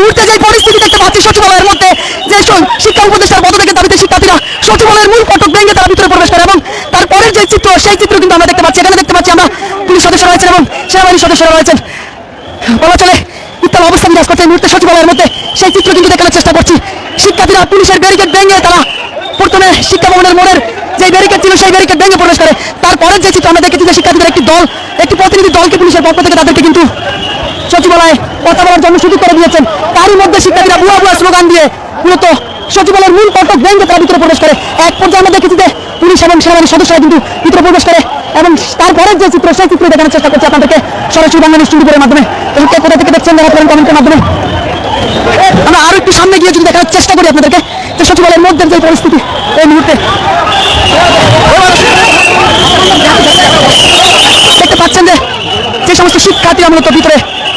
মুহূর্তে যে পরিস্থিতি দেখতে পাচ্ছি সচিবালয়ের মধ্যে, যে শিক্ষা উপদেষ্টার পদত্যাগের দাবিতে শিক্ষার্থীরা সচিবালয়ের মূল ফটক ভেঙে তারা ভিতরে প্রবেশ করে এবং তারপরের যে চিত্র, সেই চিত্র কিন্তু আমরা দেখতে পাচ্ছি। এখানে দেখতে পাচ্ছি আমরা পুলিশ সদস্য রয়েছেন এবং সেনাবাহিনীর সদস্যরা রয়েছেন। বলা চলে উত্তাল অবস্থা বিরাজ করছে এই মুহূর্তে সচিবালয়ের মধ্যে। সেই চিত্র কিন্তু দেখানোর চেষ্টা করছি। শিক্ষার্থীরা পুলিশের ব্যারিকেড ভেঙে তারা প্রথমে শিক্ষা ভবনের মোড়ের যে ব্যারিকেড ছিল, সেই ব্যারিকেড ভেঙে প্রবেশ করে। তারপরের যে চিত্র আমরা দেখেছি যে শিক্ষার্থীদের একটি দল, একটি প্রতিনিধি দলকে পুলিশের পক্ষ থেকে তাদেরকে কিন্তু সচিবালয়ে কথা বলার জন্য সুযোগ করে দিয়েছেন। তারই মধ্যে শিক্ষার্থীরা বুয়া বুয়া স্লোগান দিয়ে মূলত সচিবালয়ের মূল ফটক ভেঙে তারা ভিতরে প্রবেশ করে। এক পর্যায়ে আমরা দেখেছি যে পুলিশ এবং সেনাবাহিনীর সদস্যরা কিন্তু ভিতরে প্রবেশ করে এবং তারপরের যে চিত্র, সেই চিত্র দেখানোর চেষ্টা করছে আপনাদেরকে সরাসরি বাংলা নিউজ মাধ্যমে। এবং কে কোথা থেকে দেখছেন জানাতে কমেন্টের মাধ্যমে। আমরা আরও একটু সামনে গিয়ে যদি দেখার চেষ্টা করি আপনাদেরকে, যে সচিবালয়ের মধ্যে যে পরিস্থিতি এই মুহূর্তে। দেখতে পাচ্ছেন যে যে সমস্ত শিক্ষার্থীরা মূলত ভিতরে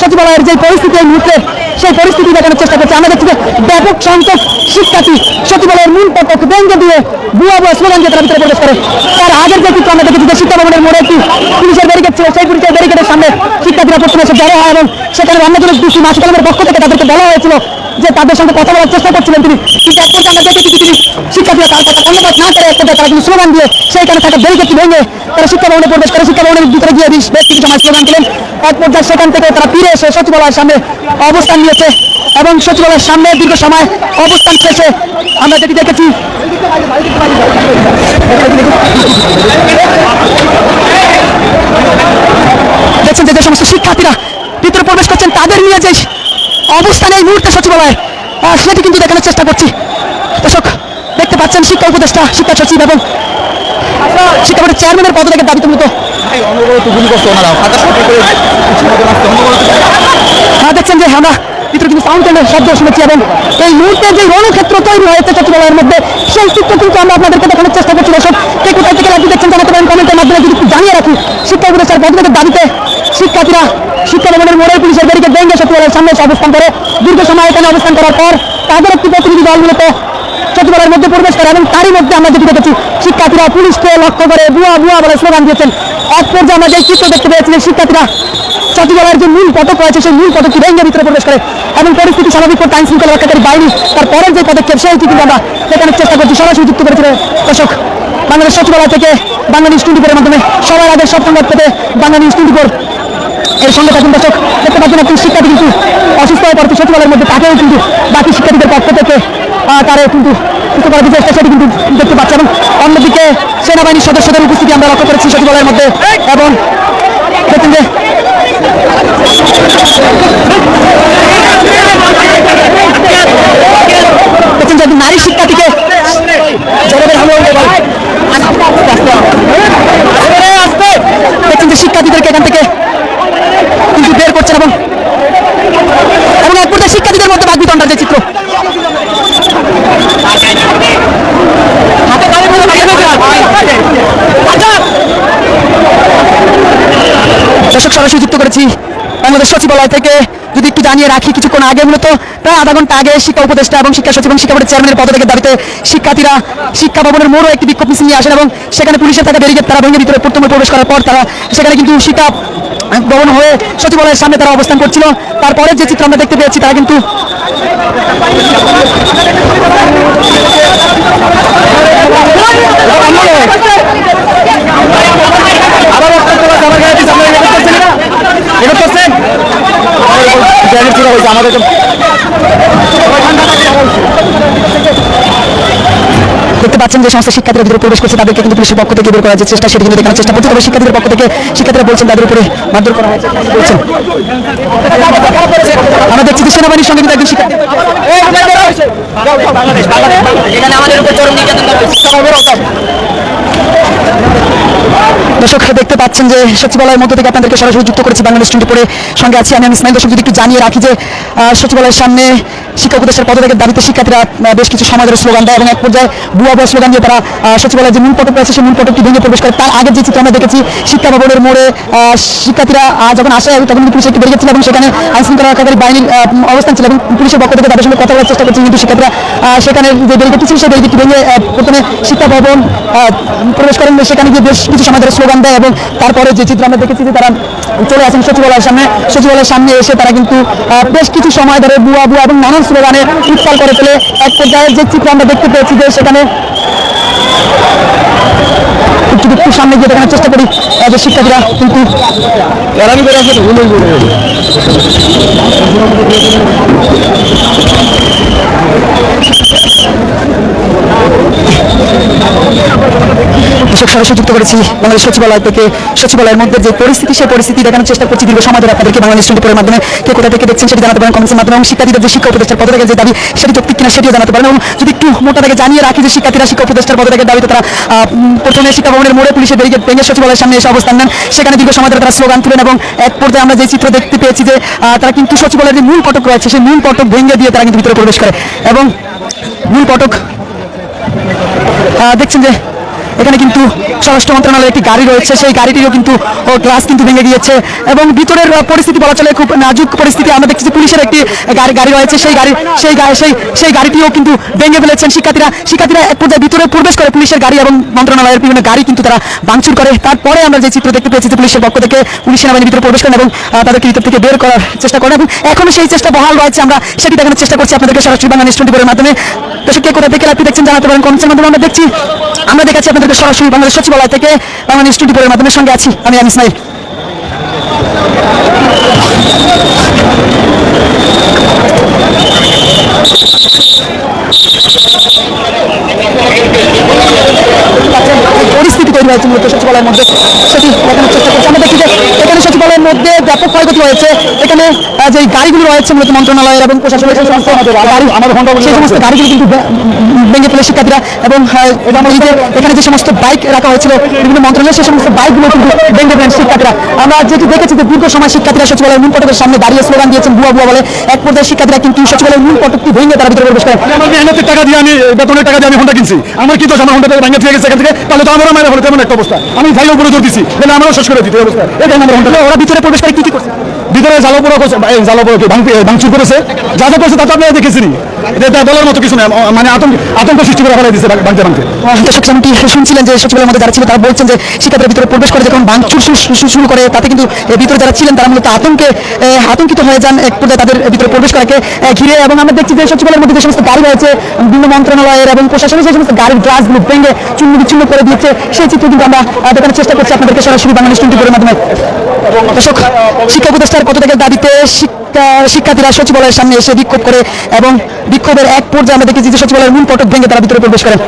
সচিবালয়ের যে পরিস্থিতি এই মুহূর্তে, সেই পরিস্থিতি দেখানোর চেষ্টা করছে। আমাদের থেকে ব্যাপক সংখ্যক শিক্ষার্থী সচিবালয়ের মূল পক্ষ ব্যঙ্গে দিয়ে বুয়া বুয়া স্লোগান দিয়ে তারা ভিতরে প্রবেশ করে। তার আগের যে চিত্র আমরা দেখেছি যে শিক্ষা ভবনের মোড়ে একটি পুলিশের ব্যারিকেড ছিল, সেই পুলিশের ব্যারিকেডের সামনে শিক্ষার্থীরা প্রথমে এসে জড়ো হয় এবং সেখানে বাংলাদেশ দুটি মাসিকালের পক্ষ থেকে তাদেরকে বলা হয়েছিল যে তাদের সঙ্গে কথা বলার চেষ্টা করছিলেন তিনি। কিন্তু এক পর্যায়ে আমরা দেখেছি তিনি শিক্ষার্থীরা তার কথা ধন্যবাদ না করে একটা তারা কিন্তু স্লোগান দিয়ে সেইখানে থাকা ব্যারিকেডটি ভেঙে তারা শিক্ষা ভবনে প্রবেশ করে, শিক্ষা ভবনের ভিতরে গিয়ে বেশ কিছু সময় স্লোগান দিলেন। এক পর্যায়ে সেখান থেকে তারা ফিরে এসে সচিবালয়ের সামনে অবস্থান নিয়েছে এবং সচিবালয়ের সামনে দীর্ঘ সময় অবস্থান শেষে আমরা যেটি দেখেছি, দেখছেন যে যে সমস্ত শিক্ষার্থীরা ভিতরে প্রবেশ করছেন, তাদের নিয়ে যে অবস্থানে এই মুহূর্তে সচিবালয়। সেটি কিন্তু দেখানোর চেষ্টা করছি। দর্শক দেখতে পাচ্ছেন শিক্ষা উপদেষ্টা শিক্ষা সচিব এবং শিক্ষা বোর্ডের চেয়ারম্যানের পদ থেকে দাবিত মূলত আপনারা দেখছেন যে আমরা ভিতরে কিন্তু ফাউন্টেনের শব্দ শুনেছি এবং এই মুহূর্তে যে রণক্ষেত্র তৈরি হয়েছে সচিবালয়ের মধ্যে সেই চিত্র কিন্তু আমরা আপনাদেরকে দেখানোর চেষ্টা করছি। দর্শক কে কোথায় থেকে লাইভটি দেখছেন জানাতে পারেন কমেন্টের মাধ্যমে যদি জানিয়ে রাখি শিক্ষা উপদেষ্টার পদত্যাগের দাবিতে। শিক্ষার্থীরা শিক্ষা ভবনের মোড়ের পুলিশের ব্যারিকেড ভেঙে সচিবালয়ের সামনে এসে অবস্থান করে। দীর্ঘ সময় এখানে অবস্থান করার পর তাদের একটি প্রতিনিধি দল মূলত সচিবালয়ের মধ্যে প্রবেশ করে এবং তারই মধ্যে আমরা যেটি দেখেছি শিক্ষার্থীরা পুলিশকে লক্ষ্য করে বুয়া বুয়া বলে স্লোগান দিয়েছেন। এক পর্যায়ে আমরা যে চিত্র দেখতে পেয়েছি যে শিক্ষার্থীরা সচিবালয়ের যে মূল ফটক রয়েছে, সেই মূল ফটকটি ভেঙে ভিতরে প্রবেশ করে এবং পরিস্থিতি স্বাভাবিক করতে আইন শৃঙ্খলা রক্ষাকারী বাহিনী তার পরের যে পদক্ষেপ, সেইটি কিন্তু আমরা দেখানোর চেষ্টা করছি। সরাসরি যুক্ত করেছিল দর্শক, বাংলাদেশ সচিবালয় থেকে বাংলা নিউজ মাধ্যমে সবার আগে সংবাদ পেতে বাংলা নিউজ এর সঙ্গে থাকুন দর্শক দেখতে পাচ্ছেন একটি শিক্ষার্থী কিন্তু অসুস্থ হয়ে পড়ছে সচিবালয়ের মধ্যে তাকেও কিন্তু বাকি শিক্ষার্থীদের পক্ষ থেকে আহ, তারা কিন্তু সুস্থ করার চেষ্টা সেটি কিন্তু দেখতে পাচ্ছে এবং অন্যদিকে সেনাবাহিনীর সদস্যদের উপস্থিতি আমরা লক্ষ্য করেছি সচিবালয়ের মধ্যে এবং দেখুন যে দেখুন যে নারী শিক্ষার্থীকে। দেখছেন যে শিক্ষার্থীদেরকে এখান থেকে কিন্তু বের করছেন এবং এবং শিক্ষার্থীদের মধ্যে বাগবিতণ্ডার যে চিত্র। দর্শক, সরাসরি যুক্ত করেছি সচিবালয় থেকে। যদি একটু জানিয়ে রাখি, কিছুক্ষণ আগে মূলত প্রায় আধা ঘণ্টা আগে শিক্ষা উপদেষ্টা এবং শিক্ষা সচিব এবং শিক্ষা বোর্ডের চেয়ারম্যানের দাবিতে শিক্ষার্থীরা শিক্ষা ভবনের মোড়ও একটি বিক্ষোভ মিছিল নিয়ে আসেন এবং সেখানে পুলিশের থাকা ব্যারিকেড তারা ভেঙে ভিতরে প্রথমে প্রবেশ করার পর তারা সেখানে কিন্তু শিক্ষা ভবন হয়ে সচিবালয়ের সামনে তারা অবস্থান করছিল। তারপরে যে চিত্র আমরা দেখতে পেয়েছি, তারা কিন্তু দেখতে পাচ্ছেন যে সমস্ত শিক্ষার্থীরা ভিতরে প্রবেশ করছে, তাদেরকে কিন্তু পুলিশের পক্ষ থেকে বের করার যে চেষ্টা, সেটি কিন্তু দেখানোর চেষ্টা করছে তবে শিক্ষার্থীদের পক্ষ থেকে শিক্ষার্থীরা বলছেন, তাদের উপরে মারধর করা হয়েছে। বলছেন। আমরা দেখছি সেনাবাহিনীর সঙ্গে কিন্তু একজন দর্শক, দেখতে পাচ্ছেন যে সচিবালয়ের মধ্যে থেকে আপনাদেরকে সরাসরি যুক্ত করেছি বাংলাদেশ টোয়েন্টি পরে সঙ্গে আছি। আমি আমি ইসমাইল, দর্শক, যদি একটু জানিয়ে রাখি যে সচিবালয়ের সামনে শিক্ষা উপদেষ্টার পদত্যাগের দাবিতে শিক্ষার্থীরা বেশ কিছু সময় ধরে স্লোগান দেয় এবং এক পর্যায়ে বুয়া বুয়া স্লোগান দিয়ে তারা সচিবালয়ের যে মূল ফটক রয়েছে সেই মূল ফটকটি ভেঙে প্রবেশ করে। তার আগের যে চিত্র আমরা দেখেছি, শিক্ষা ভবনের মোড়ে শিক্ষার্থীরা যখন আসে তখন পুলিশ একটি বেরিয়ে ছিল এবং সেখানে আইন শৃঙ্খলা রক্ষাকারী বাহিনীর অবস্থান ছিল এবং পুলিশের পক্ষ থেকে তাদের সঙ্গে কথা বলার চেষ্টা করছে কিন্তু শিক্ষার্থীরা সেখানে যে ব্যারিকেডটি ছিল, সেই ব্যারিকেডটি ভেঙে প্রথমে শিক্ষা ভবন প্রবেশ করেন সেখানে গিয়ে বেশ কিছু সমাজের স্লোগান দেয় এবং তারপরে যে চিত্র আমরা দেখেছি যে তারা চলে আসেন সচিবালয়ের সামনে। সচিবালয়ের সামনে এসে তারা কিন্তু বেশ কিছু সময় ধরে বুয়া বুয়া এবং নানান স্লোগানে উৎপাল করে তোলে। এক পর্যায়ে যে চিত্র আমরা দেখতে পেয়েছি যে সেখানে একটু সামনে গিয়ে দেখানোর চেষ্টা করি। এদের শিক্ষার্থীরা কিন্তু কৃষক সরাসরি যুক্ত করেছি বাংলাদেশ সচিবালয় থেকে। সচিবালয়ের মধ্যে যে পরিস্থিতি, সেই পরিস্থিতি দেখানোর চেষ্টা করছি দীর্ঘ সময় ধরে আপনাদেরকে বাংলাদেশ টোয়েন্টি ফোরের মাধ্যমে। কে কোথা থেকে দেখছেন সেটি জানাতে পারেন কমেন্টসের মাধ্যমে এবং শিক্ষার্থীদের যে শিক্ষা উপদেষ্টার পদত্যাগের যে দাবি, সেটি যৌক্তিক কিনা সেটিও জানাতে পারেন। এবং যদি একটু মোটা থেকে জানিয়ে রাখি যে শিক্ষার্থীরা, শিক্ষা উপদেষ্টার পদত্যাগের দাবিতে তারা প্রথমে শিক্ষা ভবনের মোড়ে পুলিশের ব্যারিকেড ভেঙে সচিবালয়ের সামনে এসে অবস্থান নেন। সেখানে দীর্ঘ সময় ধরে তারা স্লোগান তুলেন এবং এক পর্যায়ে আমরা যে চিত্র দেখতে পেয়েছি যে তারা কিন্তু সচিবালয়ের যে মূল ফটক রয়েছে, সেই মূল ফটক ভেঙে দিয়ে তারা কিন্তু ভিতরে প্রবেশ করে। এবং মূল ফটক দেখছেন যে এখানে কিন্তু স্বরাষ্ট্র মন্ত্রণালয়ের একটি গাড়ি রয়েছে। সেই গাড়িটিরও কিন্তু গ্লাস কিন্তু ভেঙে গিয়েছে এবং ভিতরের পরিস্থিতি বলা চলে খুব নাজুক পরিস্থিতি। আমরা দেখছি পুলিশের একটি গাড়ি গাড়ি রয়েছে। সেই গাড়ি, সেই সেই সেই গাড়িটিও কিন্তু ভেঙে ফেলেছেন শিক্ষার্থীরা। শিক্ষার্থীরা এক পর্যায়ে ভিতরে প্রবেশ করে পুলিশের গাড়ি এবং মন্ত্রণালয়ের বিভিন্ন গাড়ি কিন্তু তারা ভাঙচুর করে। তারপরে আমরা যে চিত্র দেখতে পেয়েছি পুলিশের পক্ষ থেকে পুলিশ সেনাবাহিনী ভিতরে প্রবেশ করেন এবং তাদেরকে ভিতর থেকে বের করার চেষ্টা করেন এবং এখনও সেই চেষ্টা বহাল রয়েছে। আমরা সেটি দেখানোর চেষ্টা করছি আপনাদেরকে সরাসরি বাংলা নিউজ টোয়েন্টি মাধ্যমে। দর্শক, কে কোথা থেকে আপনি দেখছেন জানাতে পারেন কমেন্টসের মাধ্যমে আমরা দেখছি। আমরা দেখাচ্ছি আপনাদেরকে সরাসরি বাংলাদেশ সচিবালয় থেকে বাংলাদেশ টোয়েন্টি মাধ্যমে সঙ্গে আছি আমি আমি ইসমাইল পরিস্থিতি তৈরি হয়েছে মূলত সচিবালয়ের মধ্যে সেটি দেখানোর চেষ্টা করছি। আমরা দেখি যে এখানে সচিবালয়ের মধ্যে ব্যাপক ক্ষয়ক্ষতি হয়েছে। এখানে যে গাড়িগুলো রয়েছে মূলত মন্ত্রণালয়ের এবং প্রশাসনের সেই সমস্ত গাড়ি সেই সমস্ত গাড়িগুলো কিন্তু ভেঙে ফেলে শিক্ষার্থীরা এবং এখানে যে সমস্ত বাইক রাখা হয়েছিল বিভিন্ন মন্ত্রণালয়ের সেই সমস্ত বাইকগুলো কিন্তু ভেঙে ফেলেন শিক্ষার্থীরা। আমরা যেটি দেখেছি যে দীর্ঘ সময় শিক্ষার্থীরা সচিবালয়ের মূল ফটকের সামনে দাঁড়িয়ে স্লোগান দিয়েছেন বুয়া বুয়া বলে। এক পর্যায়ে শিক্ষার্থীরা কিন্তু সচিবালয়ের মূল ফটকটি ভেঙে তারা ভিতরে প্রবেশ করেন আমার মেহনতের টাকা দিয়ে আমি বেতনের টাকা দিয়ে আমি হোন্ডা কিনছি। আমার কি দোষ আমার হোন্ডা ভেঙে থেকে গেছে এখান থেকে। তাহলে তো আমারও মায়ের হলো তেমন একটা অবস্থা। আমি ভাই উপরে জোর দিচ্ছি তাহলে আমারও শেষ করে দিতে অবস্থা এটা আমার ওরা ভিতরে প্রবেশ করে কি কি করছে? ভিতরে জালো পুরো জালো পুরো ভাঙচুর করেছে যা যা করছে তা তো আপনারা দেখেছেন এটা বলার মতো কিছু না মানে আতঙ্ক আতঙ্ক সৃষ্টি করে ফেলাই দিচ্ছে ভাঙতে ভাঙতে। দর্শক যেমনটি শুনছিলেন যে সচিবালয়ের মধ্যে যারা ছিল, তারা বলছেন যে, শিক্ষার্থীরা ভিতরে প্রবেশ করে যখন ভাঙচুর শুরু করে, তাতে কিন্তু ভিতরে যারা ছিলেন, তারা মূলত আতঙ্কে আতঙ্কিত হয়ে যান, এক পর্যায়ে তাদের ভিতরে প্রবেশ করাকে ঘিরে, এবং আমরা দেখছি যে সচিবালয়ের মধ্যে যে সমস্ত গাড়ি রয়েছে, বিভিন্ন মন্ত্রণালয়ের এবং প্রশাসনের যে সমস্ত গাড়ির গ্লাসগুলো ভেঙে চূর্ণ বিচ্ছিন্ন করে দিচ্ছে সেই চিত্র কিন্তু আমরা দেখানোর চেষ্টা করছি আপনাদেরকে সরাসরি বাংলাদেশ টোয়েন্টি ফোরের মাধ্যমে। দর্শক, শিক্ষা উপদেষ্টার পদত্যাগের দাবিতে শিক্ষা, শিক্ষার্থীরা সচিবালয়ের সামনে এসে বিক্ষোভ করে এবং বিক্ষোভের এক পর্যায়ে আমরা দেখেছি যে সচিবালয়ের মূল ফটক ভেঙে তারা ভিতরে প্রবেশ করেন।